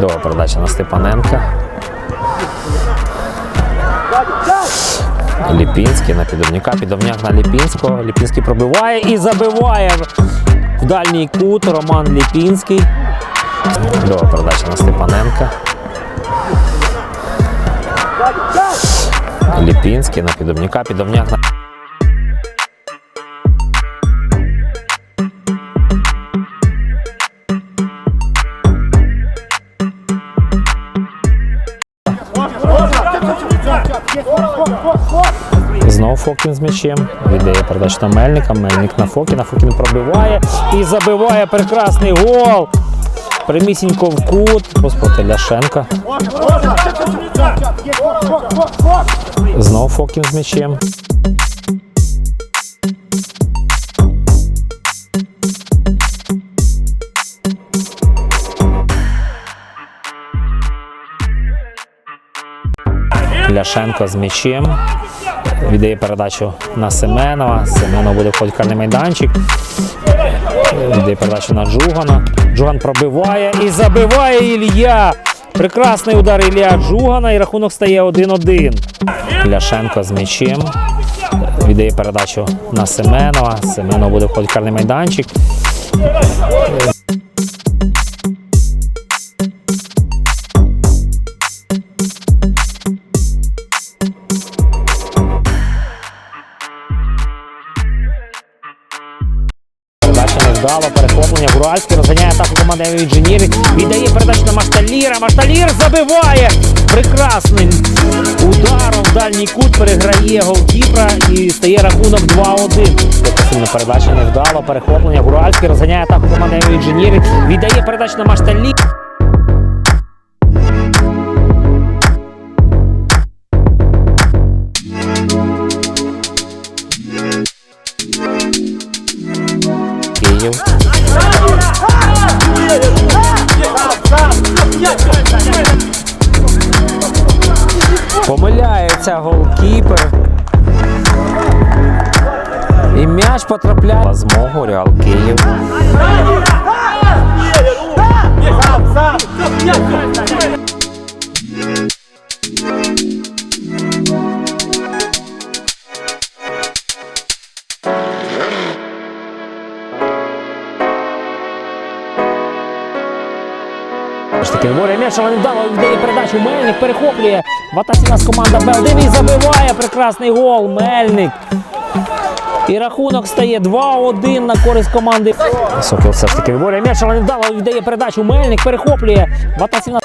Довга передача на Степаненка. Ліпінський на підовняка. Підовняк на Ліпінського. Ліпінський пробиває і забиває в дальній кут Роман Ліпінський. Довга передача на Степаненка. Ліпінський на підовняка. Підовняк на. Знову Фокін з м'ячем. Віддає передачу на Мельника. Мельник на Фокіна. Фокін пробиває і забиває прекрасний гол. Прямісінько в кут. Господи Ляшенка. Знову Фокін з м'ячем. Ляшенко з м'ячем. Віддає передачу на Семенова. Семенов буде входити в карний майданчик. Віддає передачу на Джугана. Джуган пробиває і забиває Ілля. Прекрасний удар Ілля Джугана і рахунок стає 1-1. Ляшенко з м'ячем. Віддає передачу на Семенова. Семенов буде входити в карний майданчик. Передача невдало, перехоплення. Гуральський розганяє атаку команди інженірів. Віддає передачу на Машталіра. Машталір забиває прекрасним ударом дальній кут. Переграє голкіпра і стає рахунок 2-1. Сильна передача невдало, перехоплення. Гуральський розганяє атаку команди інженірів. Віддає передачу на Машталір. Помиляється голкіпер. І м'яч потрапляє. Змогу Реал Київ. Ж таки дворі м'яч, не вдало віддає передачу. Мельник перехоплює. В атаці нас команда Б1 і забиває прекрасний гол. Мельник. І рахунок стає 2-1 на користь команди. Сокол все ж таки м'яч, але не вдало віддає передачу. Мельник перехоплює. В атаці нас